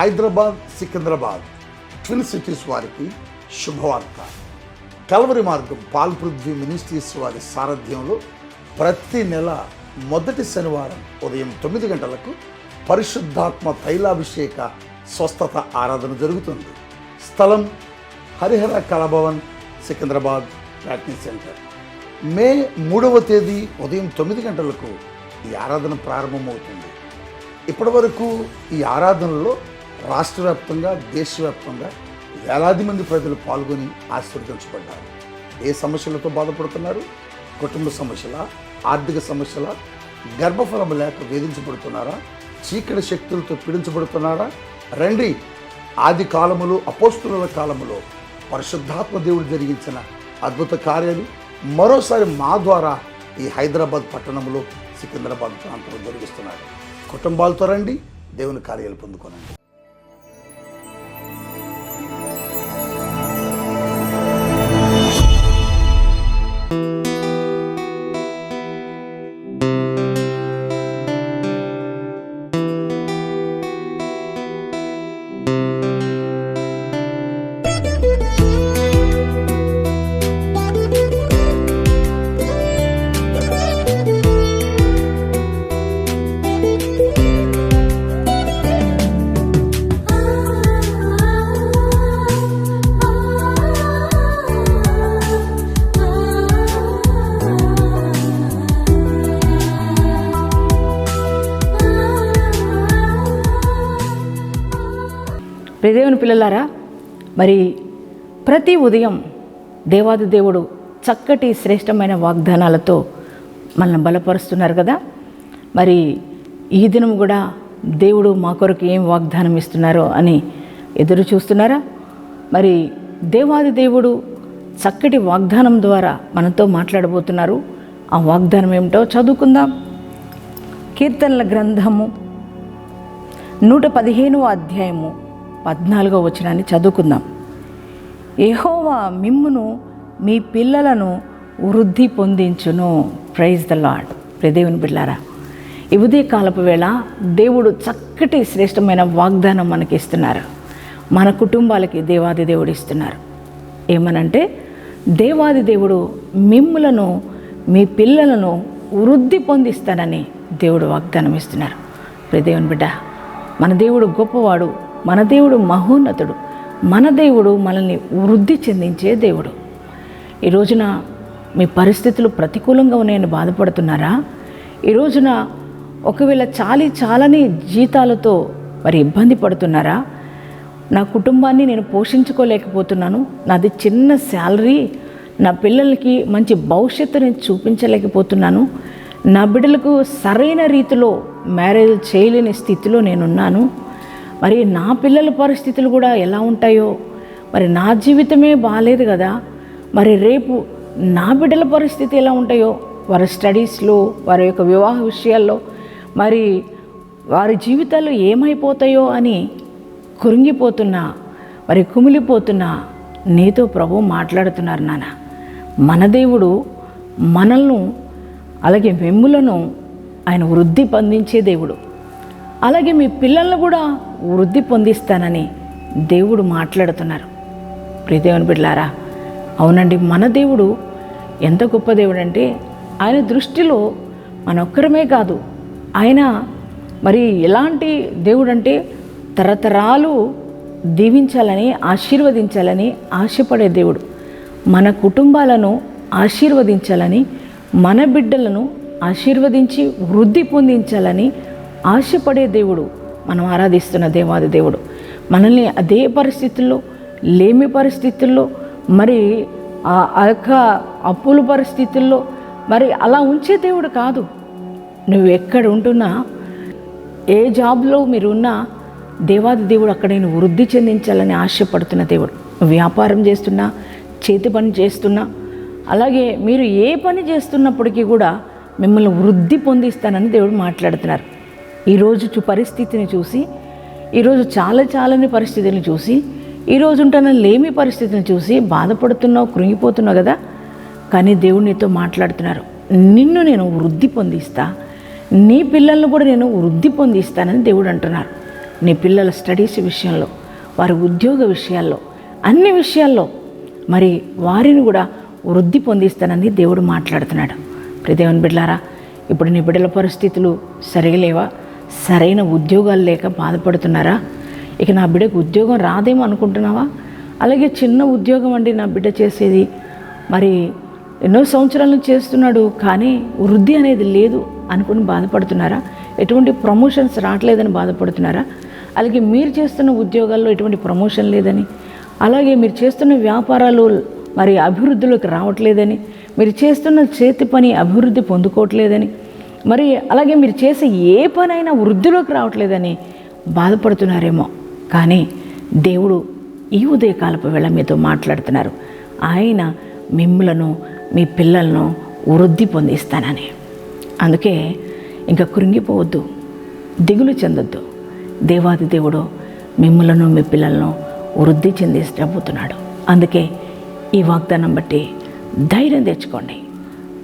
Hyderabad Secunderabad twin cities వారికి శుభవార్త. కలవరి మార్గం పాల్పృథ్వీ మినిస్ట్రీస్ వారి సారథ్యంలో ప్రతి నెల మొదటి శనివారం ఉదయం తొమ్మిది గంటలకు పరిశుద్ధాత్మ తైలాభిషేక స్వస్థత ఆరాధన జరుగుతుంది. స్థలం Harihara Kalabhavan Secunderabad practice centre May మూడవ తేదీ ఉదయం తొమ్మిది గంటలకు ఈ ఆరాధన ప్రారంభమవుతుంది. ఇప్పటి వరకు ఈ ఆరాధనలో రాష్ట్ర వ్యాప్తంగా దేశవ్యాప్తంగా వేలాది మంది ప్రజలు పాల్గొని ఆశీర్వదించబడ్డారు. ఏ సమస్యలతో బాధపడుతున్నారు? కుటుంబ సమస్యల ఆర్థిక సమస్యల గర్భఫలం లేక వేధించబడుతున్నారా? చీకటి శక్తులతో పీడించబడుతున్నారా? రండి ఆది కాలములో అపోస్తుల కాలములో పరిశుద్ధాత్మ దేవుడు జరిగించిన అద్భుత కార్యాలు మరోసారి మా ద్వారా ఈ హైదరాబాద్ పట్టణంలో సికింద్రాబాద్ ప్రాంతంలో జరిగిస్తున్నారు కుటుంబాలతో రండి దేవుని కార్యాలు పొందుకోనండి. ప్రదేవుని పిల్లలారా మరి ప్రతి ఉదయం దేవాది దేవుడు చక్కటి శ్రేష్టమైన వాగ్దానాలతో మనల్ని బలపరుస్తున్నారు కదా. మరి ఈ దినం కూడా దేవుడు మా కొరకు ఏం వాగ్దానం ఇస్తున్నారో అని ఎదురు చూస్తున్నారా? మరి దేవాది దేవుడు చక్కటి వాగ్దానం ద్వారా మనతో మాట్లాడబోతున్నారు. ఆ వాగ్దానం ఏమిటో చదువుకుందాం. కీర్తనల గ్రంథము నూట పదిహేనవ అధ్యాయము. పద్నాలుగో వచనాన్ని చదువుకుందాం. ఎహోవా మిమ్మును మీ పిల్లలను వృద్ధి పొందించును. ప్రైజ్ ద లాడ్ ప్రదేవుని బిళ్ళారా ఈ కాలపు వేళ దేవుడు చక్కటి శ్రేష్టమైన వాగ్దానం మనకి ఇస్తున్నారు. మన కుటుంబాలకి దేవాది దేవుడు ఇస్తున్నారు. ఏమనంటే దేవాది దేవుడు మిమ్ములను మీ పిల్లలను వృద్ధి పొందిస్తానని దేవుడు వాగ్దానం ఇస్తున్నారు. ప్రదేవుని బిడ్డ మన దేవుడు గొప్పవాడు మన దేవుడు మహోన్నతుడు. మన దేవుడు మనల్ని వృద్ధి చెందించే దేవుడు. ఈ రోజున మీ పరిస్థితులు ప్రతికూలంగా ఉన్నాయని బాధపడుతున్నారా? ఈ రోజున ఒకవేళ చాలి చాలని జీతాలతో మరి ఇబ్బంది పడుతున్నారా? నా కుటుంబాన్ని నేను పోషించుకోలేకపోతున్నాను. నాది చిన్న శాలరీ. నా పిల్లలకి మంచి భవిష్యత్తు నేను చూపించలేకపోతున్నాను. నా బిడ్డలకు సరైన రీతిలో మ్యారేజ్ చేయలేని స్థితిలో నేనున్నాను. మరి నా పిల్లల పరిస్థితులు కూడా ఎలా ఉంటాయో? మరి నా జీవితమే బాగాలేదు కదా? మరి రేపు నా బిడ్డల పరిస్థితి ఎలా ఉంటాయో? వారి స్టడీస్లో వారి యొక్క వివాహ విషయాల్లో మరి వారి జీవితాలు ఏమైపోతాయో అని కురింగిపోతున్నా మరి కుమిలిపోతున్నా నీతో ప్రభు మాట్లాడుతున్నారు నాన్న. మన దేవుడు మనల్ని అలాగే మెమ్ములను ఆయన వృద్ధి పొందించే దేవుడు. అలాగే మీ పిల్లలను కూడా వృద్ధి పొందిస్తానని దేవుడు మాట్లాడుతున్నారు. ప్రియదేవుని బిడ్లారా అవునండి మన దేవుడు ఎంత గొప్ప దేవుడు అంటే ఆయన దృష్టిలో మన ఒక్కరమే కాదు ఆయన మరి ఎలాంటి దేవుడు అంటే తరతరాలు దీవించాలని ఆశీర్వదించాలని ఆశపడే దేవుడు. మన కుటుంబాలను ఆశీర్వదించాలని మన బిడ్డలను ఆశీర్వదించి వృద్ధి పొందించాలని ఆశపడే దేవుడు మనం ఆరాధిస్తున్న దేవాది దేవుడు. మనల్ని అదే పరిస్థితుల్లో లేమి పరిస్థితుల్లో మరి ఆ యొక్క అప్పుల పరిస్థితుల్లో మరి అలా ఉంచే దేవుడు కాదు. నువ్వు ఎక్కడ ఉంటున్నా ఏ జాబ్లో మీరు ఉన్నా దేవాది దేవుడు అక్కడ నేను వృద్ధి చెందించాలని ఆశపడుతున్న దేవుడు. వ్యాపారం చేస్తున్నా చేతి పని చేస్తున్నా అలాగే మీరు ఏ పని చేస్తున్నప్పటికీ కూడా మిమ్మల్ని వృద్ధి పొందిస్తానని దేవుడు మాట్లాడుతున్నారు. ఈరోజు పరిస్థితిని చూసి ఈరోజు చాలా చాలని పరిస్థితిని చూసి ఈరోజు ఉంటున్న లేమి పరిస్థితిని చూసి బాధపడుతున్నావు కృంగిపోతున్నావు కదా? కానీ దేవుడు నీతో మాట్లాడుతున్నారు. నిన్ను నేను వృద్ధి పొందిస్తా నీ పిల్లలను కూడా నేను వృద్ధి పొందిస్తానని దేవుడు అంటున్నారు. నీ పిల్లల స్టడీస్ విషయంలో వారి ఉద్యోగ విషయాల్లో అన్ని విషయాల్లో మరి వారిని కూడా వృద్ధి పొందిస్తానని దేవుడు మాట్లాడుతున్నాడు. ప్రదేవన్ బిడ్లారా ఇప్పుడు నీ బిడ్డల పరిస్థితులు సరిగలేవా? సరైన ఉద్యోగాలు లేక బాధపడుతున్నారా? ఇక నా బిడ్డకు ఉద్యోగం రాదేమో అనుకుంటున్నావా? అలాగే చిన్న ఉద్యోగం అండి నా బిడ్డ చేసేది. మరి ఎన్నో సంవత్సరాల నుంచి చేస్తున్నాడు కానీ వృద్ధి అనేది లేదు అనుకుని బాధపడుతున్నారా? ఎటువంటి ప్రమోషన్స్ రావట్లేదని బాధపడుతున్నారా? అలాగే మీరు చేస్తున్న ఉద్యోగాల్లో ఎటువంటి ప్రమోషన్ లేదని? అలాగే మీరు చేస్తున్న వ్యాపారాలు మరి అభివృద్ధిలోకి రావట్లేదని? మీరు చేస్తున్న చేతి పని అభివృద్ధి పొందుకోవట్లేదని? మరి అలాగే మీరు చేసే ఏ పనైనా వృద్ధిలోకి రావట్లేదని బాధపడుతున్నారేమో. కానీ దేవుడు ఈ ఉదయకాలపు వేళ మీతో మాట్లాడుతున్నారు. ఆయన మిమ్మలను మీ పిల్లలను వృద్ధి పొందిస్తానని. అందుకే ఇంకా కృంగిపోవద్దు దిగులు చెందొద్దు. దేవాది దేవుడు మిమ్మలను మీ పిల్లలను వృద్ధి చెందించబోతున్నాడు. అందుకే ఈ వాగ్దానం బట్టి ధైర్యం తెచ్చుకోండి.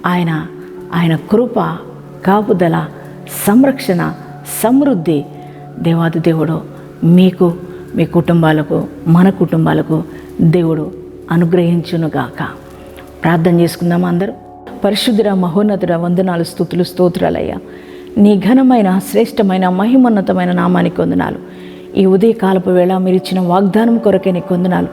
ఆయన ఆయన కృప కాపుదల సంరక్షణ సమృద్ధి. దేవాది దేవుడు మీకు మీ కుటుంబాలకు మన కుటుంబాలకు దేవుడు అనుగ్రహించునుగాక. ప్రార్థన చేసుకుందాం అందరూ? పరిశుద్ధుర మహోన్నతుడ వందనాలు స్థుతులు స్తోత్రాలయ్యా. నీ ఘనమైన శ్రేష్టమైన మహిమోన్నతమైన నామానికి వందనాలు. ఈ ఉదయకాలపు వేళ మీరు ఇచ్చిన వాగ్దానం కొరకే నీకు వందనాలు.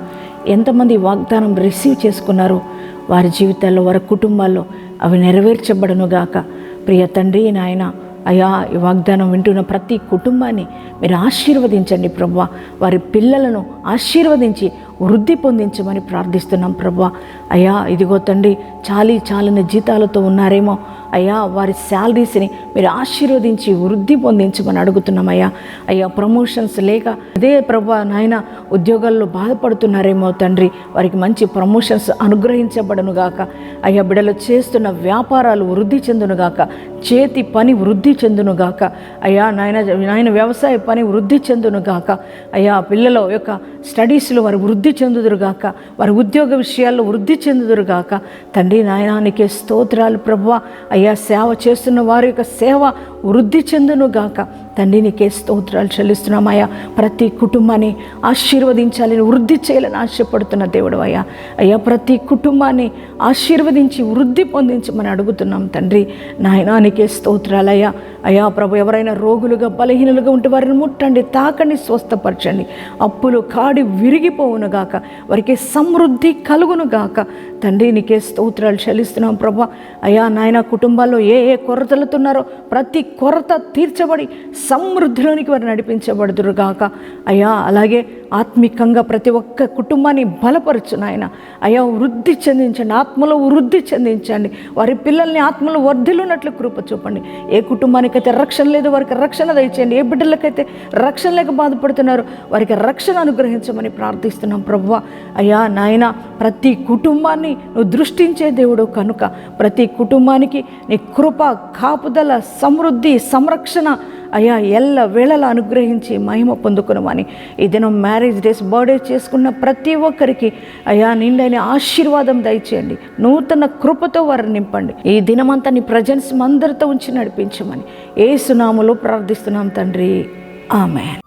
ఎంతమంది వాగ్దానం రిసీవ్ చేసుకున్నారో? వారి జీవితాల్లో వారి కుటుంబాల్లో అవి నెరవేర్చబడనుగాక. ప్రియ తండ్రి నాయన అయా ఈ వాగ్దానం వింటున్న ప్రతి కుటుంబాన్ని మీరు ఆశీర్వదించండి ప్రభు. వారి పిల్లలను ఆశీర్వదించి వృద్ధి పొందించమని ప్రార్థిస్తున్నాం ప్రభా. అయ్యా ఇదిగో తండ్రి చాలీ చాలిన జీతాలతో ఉన్నారేమో. అయ్యా వారి శాలరీస్ని మీరు ఆశీర్వదించి వృద్ధి పొందించమని అడుగుతున్నామయ్యా అయ్యా. ప్రమోషన్స్ లేక అదే ప్రభా నాయన ఉద్యోగాల్లో బాధపడుతున్నారేమో తండ్రి. వారికి మంచి ప్రమోషన్స్ అనుగ్రహించబడనుగాక. అయ్యా బిడలు చేస్తున్న వ్యాపారాలు వృద్ధి చెందునుగాక. చేతి పని వృద్ధి చెందునుగాక. అయ్యా నాయన నాయన వ్యవసాయ పని వృద్ధి చెందునుగాక. అయ్యా పిల్లల యొక్క స్టడీస్లో వారు వృద్ధి చెందుదురుగాక. వారి ఉద్యోగ విషయాల్లో వృద్ధి చెందుదురుగాక. తండ్రి నాయనానికే స్తోత్రాలు ప్రభా అయ్యా సేవ చేస్తున్న వారి యొక్క సేవ వృద్ధి చెందునుగాక. తండ్రి నీకే స్తోత్రాలు చెల్లిస్తున్నామయ్యా ప్రతి కుటుంబాన్ని ఆశీర్వదించాలని వృద్ధి చేయాలని ఆశపడుతున్న దేవుడు అయ్యా. అయ్యా ప్రతి కుటుంబాన్ని ఆశీర్వదించి వృద్ధి పొందించమని అడుగుతున్నాం తండ్రి. నాయనానికే స్తోత్రాలయ్యా అయ్యా. ప్రభు ఎవరైనా రోగులుగా బలహీనులుగా ఉంటే వారిని ముట్టండి తాకండి స్వస్థపరచండి. అప్పులు కాడి విరిగిపోవునుగాక వారికి సమృద్ధి కలుగునుగాక తండ్రి నీకే స్తోత్రాలు చెల్లిస్తున్నాం ప్రభా. అయ్యా నాయన కుటుంబాల్లో ఏ ఏ కొరతలుతున్నారో ప్రతి కొరత తీర్చబడి సమృద్ధిలోనికి వారు నడిపించబడుదురుగాక. అయ్యా అలాగే ఆత్మికంగా ప్రతి ఒక్క కుటుంబాన్ని బలపరచు నాయన. అయ్యా వృద్ధి చెందించండి ఆత్మలో వృద్ధి చెందించండి. వారి పిల్లల్ని ఆత్మలో వర్ధిల్లున్నట్లు కృప చూపండి. ఏ కుటుంబానికైతే రక్షణ లేదు వారికి రక్షణ దయచేయండి. ఏ బిడ్డలకైతే రక్షణ లేక బాధపడుతున్నారు వారికి రక్షణ అనుగ్రహించమని ప్రార్థిస్తున్నాం ప్రభువ. అయ్యా నాయన ప్రతి కుటుంబాన్ని నువ్వు దృష్టించే దేవుడు కనుక ప్రతి కుటుంబానికి నీ కృప కాపుదల సమృద్ధి సంరక్షణ అయ్యా ఎల్ల వేళలా అనుగ్రహించి మహిమ పొందుకునమని. ఈ దినం మ్యారేజ్ డేస్ బర్త్డే చేసుకున్న ప్రతి ఒక్కరికి అయ్యా నిండైన ఆశీర్వాదం దయచేయండి. నూతన కృపతో వారిని నింపండి. ఈ దినమంతా నీ ప్రజెన్స్ అందరితో ఉంచి నడిపించమని. ఏ సునాములో ప్రార్థిస్తున్నాం తండ్రి. ఆమెన్.